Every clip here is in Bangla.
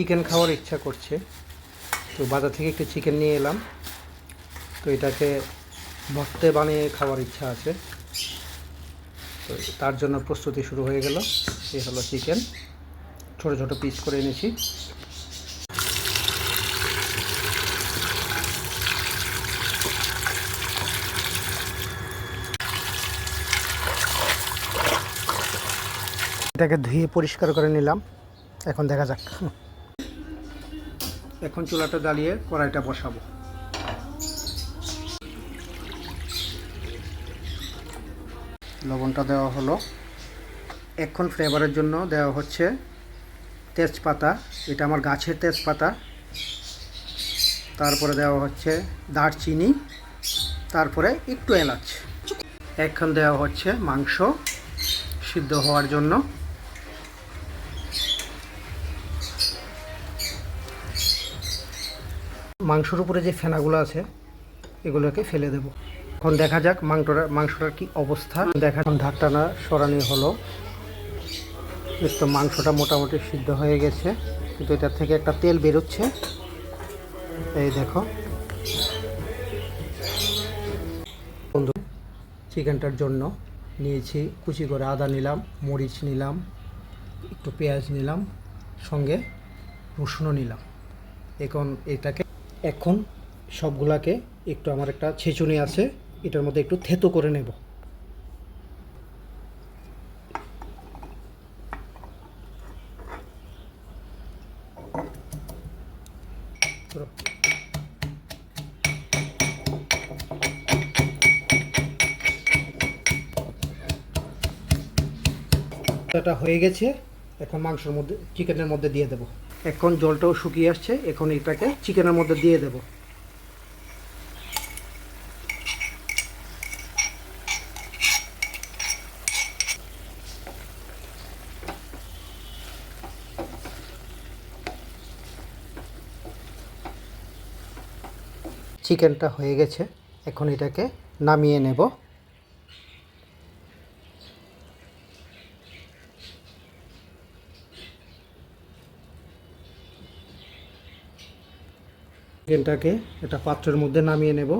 চিকেন খাওয়ার ইচ্ছা করছে। তো বাজার থেকে একটু চিকেন নিয়ে এলাম। তো এটাকে ভর্তে বানিয়ে খাওয়ার ইচ্ছা আছে। তো তার জন্য প্রস্তুতি শুরু হয়ে গেল। এই হলো চিকেন ছোট ছোট পিস করে এনেছি। এটাকে ধুয়ে পরিষ্কার করে নিলাম। এখন দেখা যাক। এখন চুলাটা জ্বালিয়ে কড়াইটা বসাবো। লবণটা দেওয়া হলো। এখন ফ্লেভারের জন্য দেওয়া হচ্ছে তেজপাতা। এটা আমার গাছের তেজপাতা। তারপরে দেওয়া হচ্ছে দারচিনি। তারপরে একটু এলাচ। এখন দেওয়া হচ্ছে মাংস সিদ্ধ হওয়ার জন্য। মাংসর উপরে যে ফেনাগুলো আছে, এগুলোকে ফেলে দেব। এখন দেখা যাক মাংসটা মাংসটার কি অবস্থা। দেখা ঢাকটানা সরানি হলো। তো মাংসটা মোটামুটি সিদ্ধ হয়ে গেছে। কিন্তু এটার থেকে একটা তেল বেরোচ্ছে। এই দেখো। বন্ধু, চিকেনটার জন্য নিয়েছি কুচি করে আদা নিলাম, মরিচ নিলাম, একটু পেঁয়াজ নিলাম, সঙ্গে রসুনও নিলাম। এখন এটাকে এখন সবগুলাকে একটু আমার একটা ছেঁচুনি আছে, এটার মধ্যে একটু থেতো করে নেব। এটা হয়ে গেছে, এখন মাংসের মধ্যে চিকেনের মধ্যে দিয়ে দেব। এখন জলটাও শুকিয়ে আসছে, এখন এটাকে চিকেনের মধ্যে দিয়ে দেব। চিকেনটা হয়ে গেছে, এখন এটাকে নামিয়ে নেব। চিকেনটাকে একটা পাত্রের মধ্যে নামিয়ে নেব।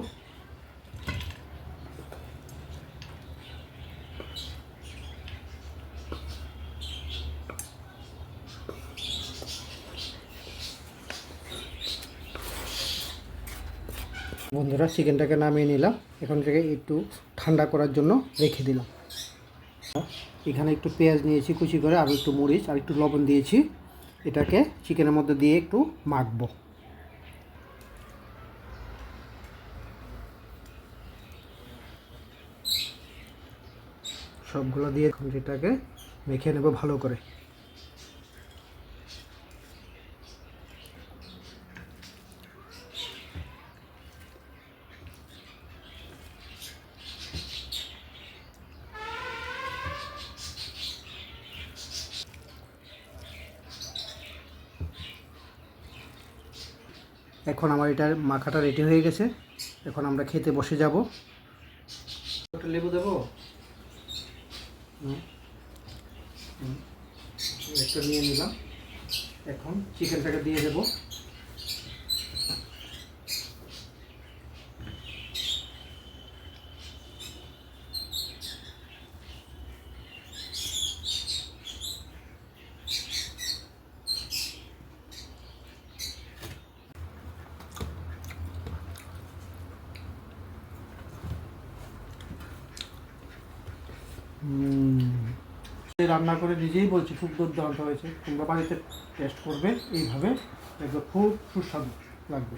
বন্ধুরা, চিকেনটাকে নামিয়ে নিলাম। এখন থেকে একটু ঠান্ডা করার জন্য রেখে দিলাম। এখানে একটু পেঁয়াজ নিয়েছি, কুচি করে, আর একটু মরিচ, আর একটু লবণ দিয়েছি। এটাকে চিকেনের মধ্যে দিয়ে একটু মাখবো। সবগুলো দিয়ে এখন এটাকে মেখে নেব ভালো করে। এখন আমার এটার মাখাটা রেডি হয়ে গেছে। এখন আমরা খেতে বসে যাব। লেবু দেবো। একটা নিয়ে নিলাম। এখন চিকেনটাকে দিয়ে দেবো। রান্না করে নিজেই বলছি, খুব দুর্দান্ত হয়েছে। তোমরা বাড়িতে টেস্ট করবে, এইভাবে। একদম খুব সুস্বাদু লাগবে।